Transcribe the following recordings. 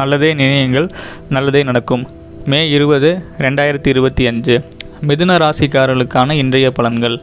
நல்லதே நினையுங்கள் நல்லதே நடக்கும். மே இருபது ரெண்டாயிரத்தி இருபத்தி அஞ்சு. மிதுன ராசிக்காரர்களுக்கான இன்றைய பலன்கள்.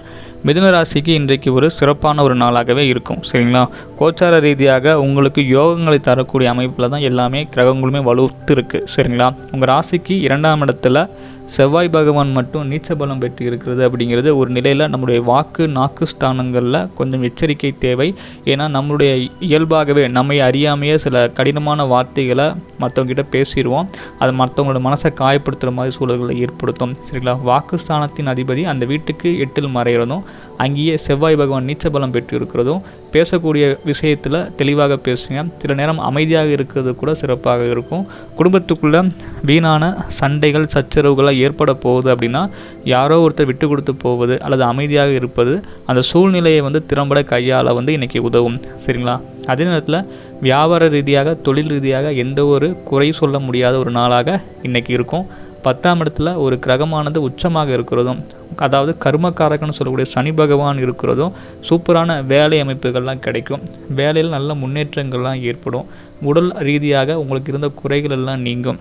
மிதுன ராசிக்கு இன்றைக்கு ஒரு சிறப்பான ஒரு நாளாகவே இருக்கும் சரிங்களா? கோச்சார ரீதியாக உங்களுக்கு யோகங்களை தரக்கூடிய அமைப்பில் தான் எல்லாமே கிரகங்களுமே வலுத்து இருக்குது சரிங்களா? உங்கள் ராசிக்கு இரண்டாம் இடத்துல செவ்வாய் பகவான் மட்டும் நீச்ச பலம் பெற்று இருக்கிறது அப்படிங்கிறது ஒரு நிலையில் நம்முடைய வாக்கு நாக்கு ஸ்தானங்களில் கொஞ்சம் எச்சரிக்கை தேவை. ஏன்னா நம்மளுடைய இயல்பாகவே நம்மை அறியாமையே சில கடினமான வார்த்தைகளை மற்றவங்ககிட்ட பேசிடுவோம். அது மற்றவங்களோட மனசை காயப்படுத்துகிற மாதிரி சூழல்களை ஏற்படுத்தும். சரிங்களா? வாக்கு ஸ்தானத்தின் அதிபதி அந்த வீட்டுக்கு எட்டில் மறைகிறதும் அங்கேயே செவ்வாய் பகவான் நீச்ச பலம் பெற்று இருக்கிறதும் பேசக்கூடிய விஷயத்தில் தெளிவாக பேசுங்க. சில நேரம் அமைதியாக இருக்கிறது கூட சிறப்பாக இருக்கும். குடும்பத்துக்குள்ள வீணான சண்டைகள் சச்சரவுகளாக ஏற்பட போகுது அப்படின்னா யாரோ ஒருத்தர் விட்டு கொடுத்து போவது அல்லது அமைதியாக இருப்பது அந்த சூழ்நிலையை வந்து திறம்பட கையாள வந்து இன்றைக்கி உதவும். சரிங்களா? அதே நேரத்தில் வியாபார ரீதியாக தொழில் ரீதியாக எந்த ஒரு குறை சொல்ல முடியாத ஒரு நாளாக இன்றைக்கி இருக்கும். பத்தாம் இடத்துல ஒரு கிரகமானது உச்சமாக இருக்கிறதும் அதாவது கர்மக்காரகன்னு சொல்லக்கூடிய சனி பகவான் இருக்கிறதும் சூப்பரான வேலை அமைப்புகள்லாம் கிடைக்கும். வேலையில் நல்ல முன்னேற்றங்கள்லாம் ஏற்படும். உடல் ரீதியாக உங்களுக்கு இருந்த குறைகள் எல்லாம் நீங்கும்.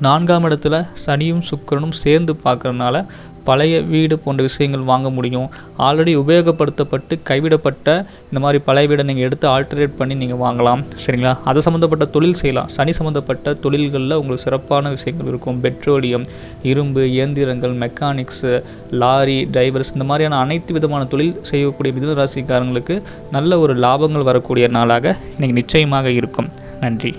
நான்காம் இடத்துல சனியும் சுக்கிரனும் சேர்ந்து பார்க்கறதுனால பழைய வீடு போன்ற விஷயங்கள் வாங்க முடியும். ஆல்ரெடி உபயோகப்படுத்தப்பட்டு கைவிடப்பட்ட இந்த மாதிரி பழைய வீடை நீங்கள் எடுத்து ஆல்டரேட் பண்ணி நீங்கள் வாங்கலாம். சரிங்களா? அது சம்மந்தப்பட்ட தொழில் செய்யலாம். சனி சம்மந்தப்பட்ட தொழில்களில் உங்களுக்கு சிறப்பான விஷயங்கள் இருக்கும். பெட்ரோலியம் இரும்பு இயந்திரங்கள் மெக்கானிக்ஸு லாரி டிரைவர்ஸ் இந்த மாதிரியான அனைத்து விதமான தொழில் செய்யக்கூடிய மிதுன ராசிக்காரங்களுக்கு நல்ல ஒரு லாபங்கள் வரக்கூடிய நாளாக இன்றைக்கி நிச்சயமாக இருக்கும். நன்றி.